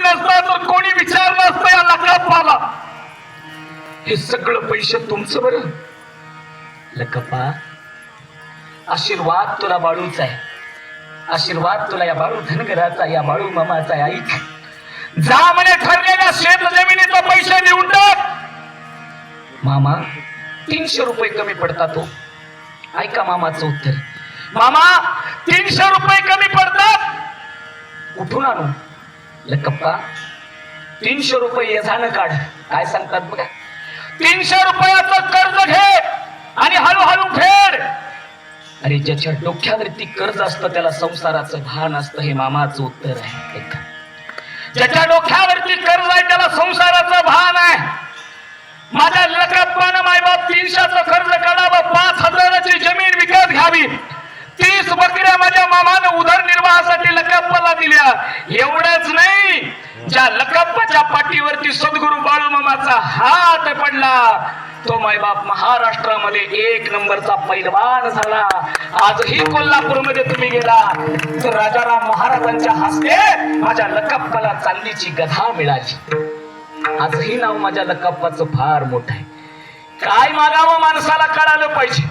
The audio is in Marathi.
नसता तर कोणी विचार नसता या लकापाला हे सगळं पैसे तुमचं बरं. लकप्पा आशीर्वाद तुला बाळूचा आहे. आशीर्वाद तुला या बाळू धनगराचा या बाळू मामाचा आहे ऐक जा म्हणे ठरलेल्या शेत जमिनीचा पैसे देऊन टाक. मामा तीनशे रुपये कमी पडतात तो ऐका मामाचं उत्तर. मामा तीनशे रुपये कमी पडतात. कुठून आणू? लकप्पा तीनशे रुपये झालं काढ. काय सांगतात बघा. तीनशे रुपयाचं कर्ज घे आणि हळूहळू फेड. अरे ज्याच्या डोक्यावरती कर्ज असतं त्याला संसाराचं भान असतं हे मामाचं उत्तर आहे. ऐका. ज्याच्या डोक्यावरती कर्ज आहे त्याला संसाराचं भान आहे. माझ्या लकप्पानं मायबाप तीनशेचं कर्ज काढावं पाच हजाराची जमीन विकत घ्यावी. तीस बकऱ्या माझ्या मामानं उदरनिर्वाहासाठी लकप्पाला दिल्या. एवढं ज्या लकप्पाच्या पाठीवरती सद्गुरु बाळूमामाचा हात पडला तो मायबाप महाराष्ट्रामध्ये एक नंबरचा पैलवान झाला. आजही कोल्हापूरमध्ये तुम्ही गेला तर राजाराम महाराजांच्या हस्ते माझ्या लकप्पाला चांदीची गधा मिळाली. आजही नाव माझ्या लकप्पाचं फार मोठं आहे. काय मागावं माणसाला कळालं पाहिजे.